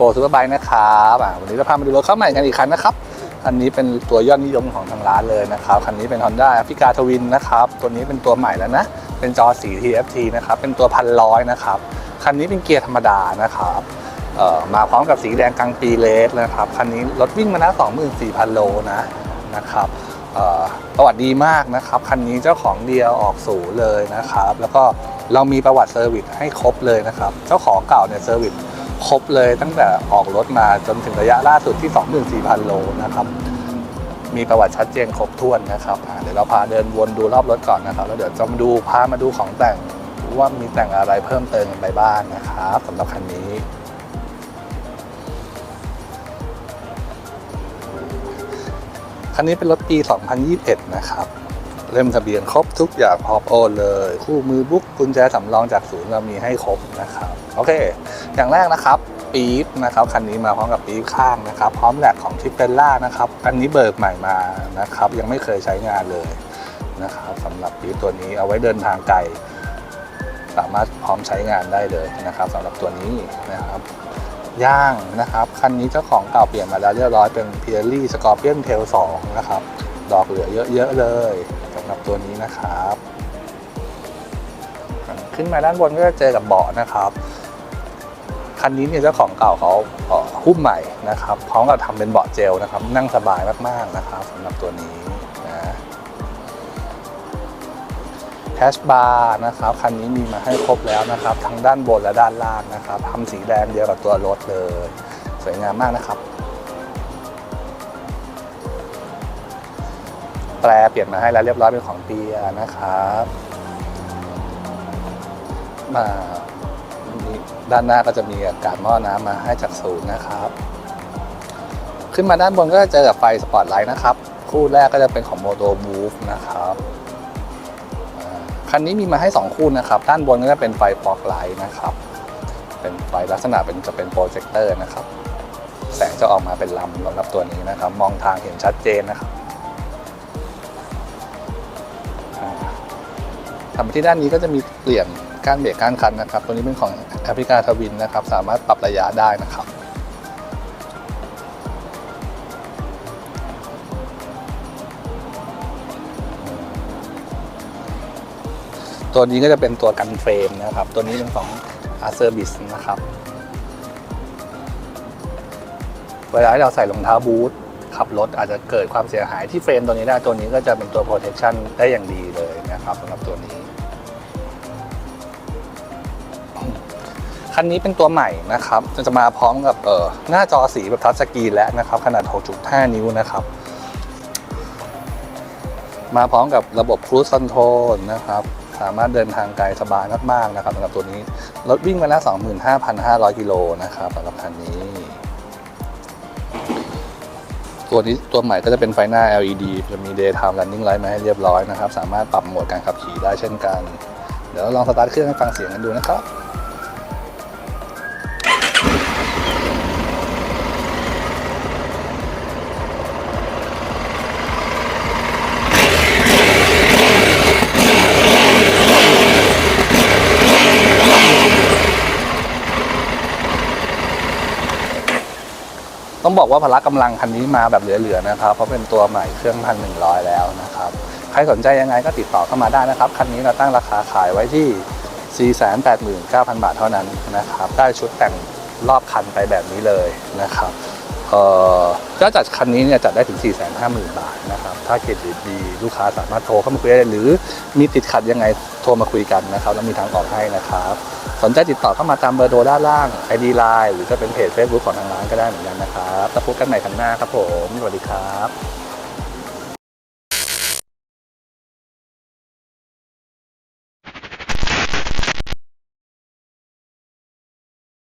โปรซูเปอร์ไบค์นะครับวันนี้เราพามาดูรถเข้าใหม่กันอีกคันนะครับ คันนี้เป็นตัวยอดนิยมของทางร้านเลยนะครับ คันนี้เป็น Honda a f r i c a Twin นะครับ ตัวนี้เป็นตัวใหม่แล้วนะ เป็นจอสี TFT นะครับ เป็นตัวพันร้อยนะครับ คันนี้เป็นเกียร์ธรรมดานะครับมาพร้อมกับสีแดงกลางปีเลสนะครับ คันนี้รถวิ่งมานะ24,000 โลนะนะครับประวัติดีมากนะครับ คันนี้เจ้าของเดียวออกศูเลยนะครับ แล้วก็เรามีประวัติเซอร์วิสให้ครบเลยนะครับ เจ้าของเก่าเนี่ยเซอร์วิส ครบเลยตั้งแต่ออกรถมาจนถึงระยะล่าสุดที่ 24,000 โลนะครับ มีประวัติชัดเจนครบถ้วนนะครับอ่าเดี๋ยวเราพาเดินวนดูรอบรถก่อนนะครับ แล้วเดี๋ยวจะมาดูพามาดูของแต่งว่ามีแต่งอะไรเพิ่มเติมไปบ้างนะครับสำหรับคันนี้ คันนี้เป็นรถปี 2021 นะครับ เล่มทะเบียนครบทุกอย่างพร้อมโอนเลย คู่มือบุ๊กกุญแจสำรองจากศูนย์เรามีให้ครบนะครับ โอเค อย่างแรกนะครับปี๊บนะครับคันนี้มาพร้อมกับปี๊บข้างนะครับ พร้อมแหลกของทิปเปลล่านะครับคันนี้เบิกใหม่มานะครับ ยังไม่เคยใช้งานเลยนะครับสำหรับปี๊บตัวนี้เอาไว้เดินทางไกลสามารถพร้อมใช้งานได้เลยนะครับสำหรับตัวนี้นะครับย่างนะครับคันนี้เจ้าของเก่าเปลี่ยนมาแล้วเรียบร้อยเป็นเพียรี่สกอร์เปียนเทล2นะครับ ดอกเหลือเยอะๆเลย หรับตัวนี้นะครับ ขึ้นมาด้านบนก็จะเจอกับเบาะนะครับคันนี้เนี่ยเจ้าของเก่าเขาหุ้มใหม่นะครับ พร้อมกับทำเป็นเบาะเจลนะครับ นั่งสบายมากๆนะครับสำหรับตัวนี้นะแคชบาร์นะครับคันนี้มีมาให้ครบแล้วนะครับ ทั้งด้านบนและด้านล่างนะครับทำสีแดงเดียวกับตัวรถเลย สวยงามมากนะครับ แปรเปลี่ยนมาให้แล้วเรียบร้อยเป็นของเปียนะครับมาด้านหน้าก็จะมีอากาศหม้อน้ำมาให้จากศูนย์นะครับ ขึ้นมาด้านบนก็จะเจอกับไฟสปอตไลท์นะครับ คู่แรกก็จะเป็นของโมโตบูฟนะครับคันนี้มีมาให้ 2 คู่นะครับ ด้านบนก็จะเป็นไฟฟอกไลท์นะครับ เป็นไฟลักษณะเป็นจะเป็นโปรเจคเตอร์นะครับ แสงจะออกมาเป็นลำสำหรับตัวนี้นะครับ มองทางเห็นชัดเจนนะครับ ทำที่ด้านนี้ก็จะมีเปลี่ยนก้านเบรกก้านคันนะครับตัวนี้เป็นของแอฟริกาทวินนะครับ สามารถปรับระยะได้นะครับตัวนี้ก็จะเป็นตัวกันเฟรมนะครับ ตัวนี้เป็นของ a s e r v i c e นะครับ เวลาที่เราใส่รองเท้าบูท ขับรถอาจจะเกิดความเสียหายที่เฟรมตัวนี้ได้ตัวนี้ก็จะเป็นตัว protection ได้อย่างดีเลยนะครับสำหรับตัวนี้ คันนี้เป็นตัวใหม่นะครับจะมาพร้อมกับเออหน้าจอสีแบบทัชสกรีนแล้วนะครับ ขนาด 6.5 นิ้วนะครับ มาพร้อมกับระบบ Cruise Control นะครับสามารถเดินทางไกลสบายมากๆนะครับสำหรับตัวนี้ รถวิ่งมาแล้ว 25,500 กิโลนะครับสำหรับคันนี้ ตัวนี้ตัวใหม่ก็จะเป็นไฟหน้า LED จะมี Daytime Running Light มาให้เรียบร้อยนะครับ สามารถปรับโหมดการขับขี่ได้เช่นกัน เดี๋ยวลองสตาร์ทเครื่องให้ฟังเสียงกันดูนะครับ ต้องบอกว่าพละกำลังคันนี้มาแบบเหลือๆนะครับ เพราะเป็นตัวใหม่เครื่องพันหนึ่งร้อยแล้วนะครับ ใครสนใจยังไงก็ติดต่อเข้ามาได้นะครับ คันนี้เราตั้งราคาขายไว้ที่ 489,000 บาทเท่านั้นนะครับ ได้ชุดแต่งรอบคันไปแบบนี้เลยนะครับ เอ่อก็จัดคันนี้เนี่ยจัดได้ถึง 450,000 บาทนะครับ ถ้าเกรดดีลูกค้าสามารถโทรเข้ามาคุยได้ หรือมีติดขัดยังไงโทรมาคุยกันนะครับ แล้วมีทางออกให้นะครับ สนใจติดต่อเข้ามาตามเบอร์โทรด้านล่าง ID Line หรือจะเป็นเพจ Facebook ของทางร้านก็ได้เหมือนกันนะครับแล้วพบกันใหม่ครั้งหน้าครับผม สวัสดีครับ